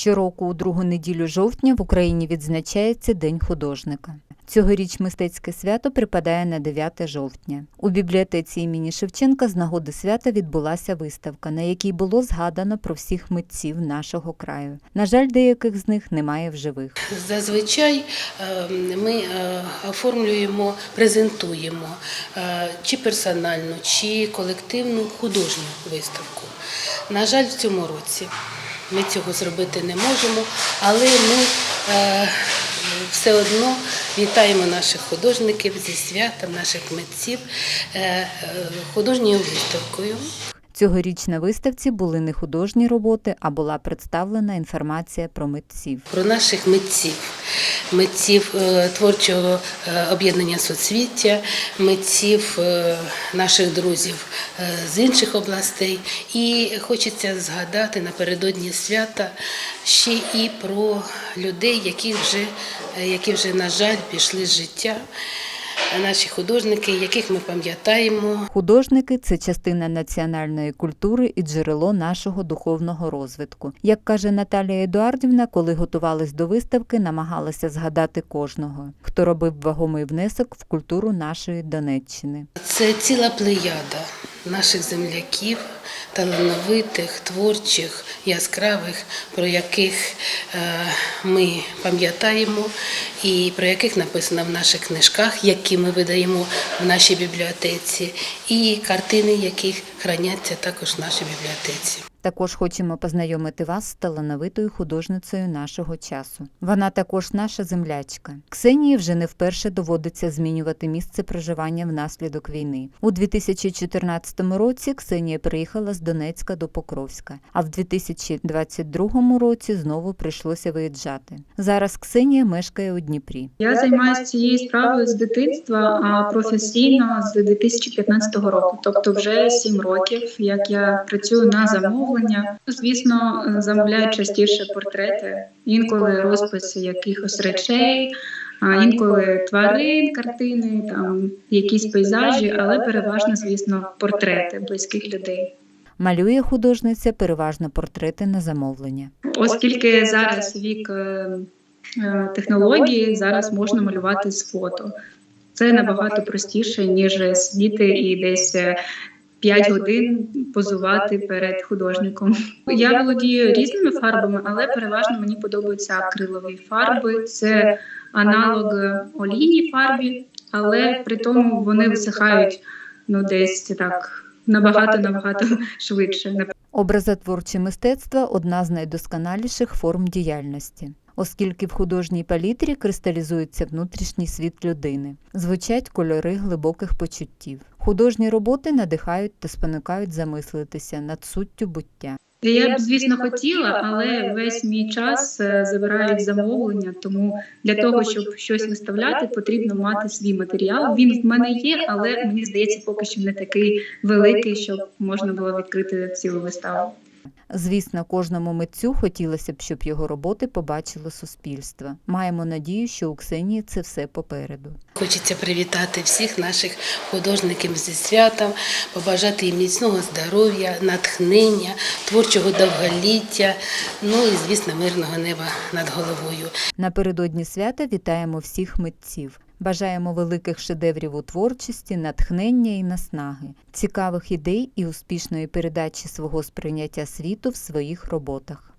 Щороку у другу неділю жовтня в Україні відзначається День художника. Цьогоріч мистецьке свято припадає на 9 жовтня. У бібліотеці імені Шевченка з нагоди свята відбулася виставка, на якій було згадано про всіх митців нашого краю. На жаль, деяких з них немає в живих. Зазвичай е, ми е, оформлюємо, презентуємо е, чи персональну, чи колективну художню виставку. На жаль, в цьому році ми цього зробити не можемо, але ми е, все одно вітаємо наших художників зі святом, наших митців е, е, художньою виставкою. Цьогоріч на виставці були не художні роботи, а була представлена інформація про митців. про наших митців, митців е, творчого е, об'єднання соцвіття, митців е, наших друзів з інших областей. І хочеться згадати напередодні свята ще і про людей, які вже, які вже на жаль, пішли з життя. Наші художники, яких ми пам'ятаємо, Художники це частина національної культури і джерело нашого духовного розвитку. Як каже Наталія Едуардівна, коли готувались до виставки, намагалася згадати кожного, хто робив вагомий внесок в культуру нашої Донеччини. Це ціла плеяда наших земляків, талановитих, творчих, яскравих, про яких е, ми пам'ятаємо і про яких написано в наших книжках, які ми видаємо в нашій бібліотеці, і картини, яких храняться також в нашій бібліотеці. Також хочемо познайомити вас з талановитою художницею нашого часу. Вона також наша землячка. Ксенії вже не вперше доводиться змінювати місце проживання внаслідок війни. У 2014 році Ксенія приїхала з Донецька до Покровська, а в 2022 році знову прийшлося виїжджати. Зараз Ксенія мешкає у Дніпрі. Я займаюся цією справою з дитинства, а професійно з 2015 року, тобто вже 7 років, як я працюю на замовлення. Звісно, замовляю частіше портрети, інколи розписи якихось речей, інколи тварин, картини, там якісь пейзажі, але переважно, звісно, портрети близьких людей. Малює художниця переважно портрети на замовлення. Оскільки зараз вік е, е, технології, зараз можна малювати з фото. Це набагато простіше, ніж сидіти і десь 5 годин позувати перед художником. Я володію різними фарбами, але переважно мені подобаються акрилові фарби. Це аналог олійній фарбі, але при тому вони висихають ну десь так набагато набагато швидше. Образотворче мистецтво одна з найдосконаліших форм діяльності, оскільки в художній палітрі кристалізується внутрішній світ людини, звучать кольори глибоких почуттів. Художні роботи надихають та спонукають замислитися над суттю буття. Я б, звісно, хотіла, але весь мій час е, забирають замовлення. Тому для того, щоб щось виставляти, потрібно мати свій матеріал. Він в мене є, але мені здається, поки що не такий великий, щоб можна було відкрити цілу виставу. Звісно, кожному митцю хотілося б, щоб його роботи побачило суспільство. Маємо надію, що у Ксенії це все попереду. Хочеться привітати всіх наших художників зі святом, побажати їм міцного здоров'я, натхнення, творчого довголіття, ну і, звісно, мирного неба над головою. Напередодні свята вітаємо всіх митців. Бажаємо великих шедеврів у творчості, натхнення і наснаги, цікавих ідей і успішної передачі свого сприйняття світу в своїх роботах.